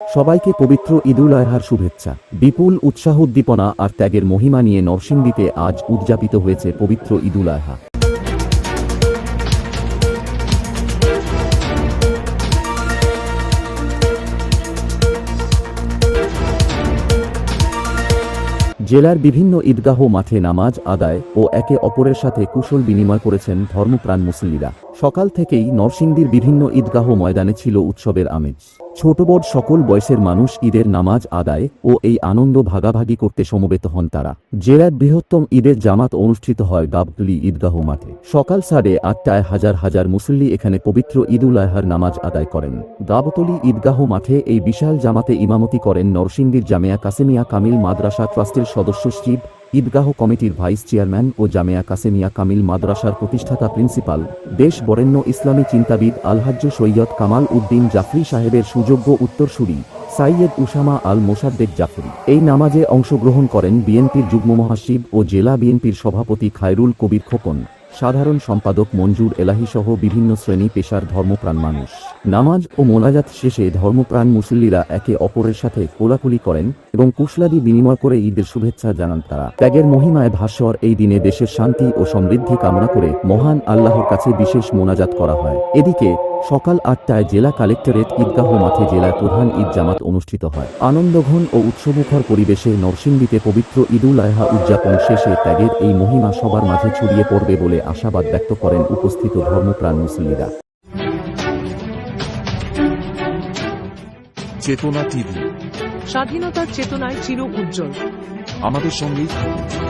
সবাইকে পবিত্র ঈদুল আজহার শুভেচ্ছা। বিপুল উৎসাহ উদ্দীপনা আর ত্যাগের মহিমা নিয়ে নরসিংদীতে আজ উদযাপিত হয়েছে পবিত্র ঈদুল আজহা। জেলার বিভিন্ন ঈদগাহ মাঠে নামাজ আদায় ও একে অপরের সাথে কুশল বিনিময় করেছেন ধর্মপ্রাণ মুসল্লিরা। সকাল থেকেই নরসিংদীর বিভিন্ন ঈদগাহ ময়দানে ছিল উৎসবের আমেজ। ছোট বড় সকল বয়সের মানুষ ঈদের নামাজ আদায় ও এই আনন্দ ভাগাভাগি করতে সমবেত হন তারা। জেলার বৃহত্তম ঈদের জামাত অনুষ্ঠিত হয় গাবতলি ঈদগাহ মাঠে। সকাল সাড়ে আটটায় হাজার হাজার মুসল্লি এখানে পবিত্র ঈদুল আজহার নামাজ আদায় করেন। গাবতলি ঈদগাহ মাঠে এই বিশাল জামাতে ইমামতি করেন নরসিংদীর জামিয়া কাসেমিয়া কামিল মাদ্রাসা ট্রাস্টের সদস্য শিব ঈদগাহ কমিটির ভাইস চেয়ারম্যান ও জামিয়া কাসেমিয়া কামিল মাদ্রাসার প্রতিষ্ঠাতা প্রিন্সিপাল, দেশ বরেণ্য ইসলামী চিন্তাবিদ আলহাজ্য সৈয়দ কামাল উদ্দিন জাফরি সাহেবের সুযোগ্য উত্তরসূরি, সাইয়েদ উসামা আল মোসাদ্দেক জাফরি। এই নামাজে অংশগ্রহণ করেন বিএনপির যুগ্ম মহাসচিব ও জেলা বিএনপির সভাপতি খায়রুল কবির খোকন। সাধারণ সম্পাদক মঞ্জুর এলাহিসহ বিভিন্ন শ্রেণি পেশার ধর্মপ্রাণ মানুষ। নামাজ ও মোনাজাত শেষে ধর্মপ্রাণ মুসল্লিরা একে অপরের সাথে কোলাকুলি করেন এবং কুশলাদি বিনিময় করে ঈদের শুভেচ্ছা জানান তারা। ত্যাগের মহিমায় ভাস্বর এই দিনে দেশের শান্তি ও সমৃদ্ধি কামনা করে মহান আল্লাহর কাছে বিশেষ মোনাজাত করা হয়। এদিকে, সকাল আটটায় জেলা কালেক্টরেট ঈদগাহ মাঠে জেলার প্রধান ঈদ জামাত অনুষ্ঠিত হয়। আনন্দঘন ও উৎসবমুখর পরিবেশে নরসিংদীতে পবিত্র ঈদুল আজহা উদযাপন শেষে ত্যাগের এই মহিমা সবার মাঝে ছড়িয়ে পড়বে বলে আশাবাদ ব্যক্ত করেন উপস্থিত ধর্মপ্রাণ মুসলিরা চেতনা টিভি। স্বাধীনতার চেতনায় চির উজ্জ্বল। আমাদের সঙ্গেই থাকুন।